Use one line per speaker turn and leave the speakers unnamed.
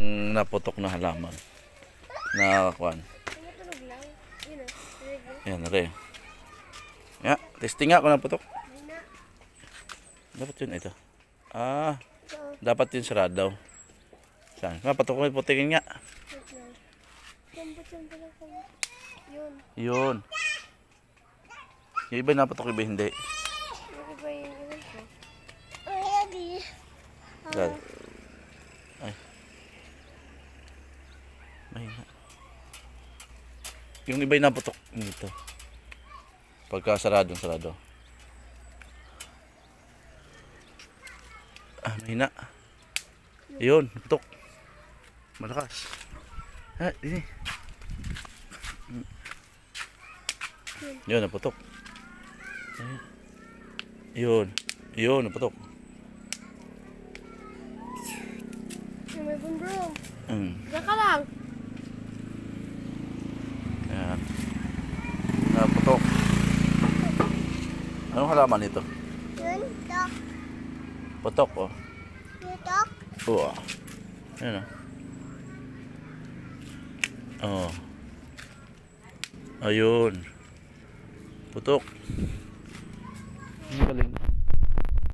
naputok na halaman. Na kwan.
Yun
Yan, re. Ya, testing nga naputok.
na.
Dapat yun ito. Ah, dapat yun sarado. Saan? Napatok ko yung putikin nga.
ko. Yun.
Yun. Yung iba napatok, iba hindi.
Yung iba yung iba ko. Ay, adi.
Dahil. Mahina. Yung iba yung napatok dito. Pagka sarado, sarado. Ah, mahina. Yun, napatok. Malakas. Ha, dini. Yun, napatok. Ayan. Yun. Yun, napatok.
Yung may bumbrum.
Mm.
Diyan ka lang.
Ayan. Naputok. Anong halaman ito?
Yun, tok.
Putok, oh.
Yung tok.
Oo. Ayan, oh. Oh. Ayun. Putok. Ang galing.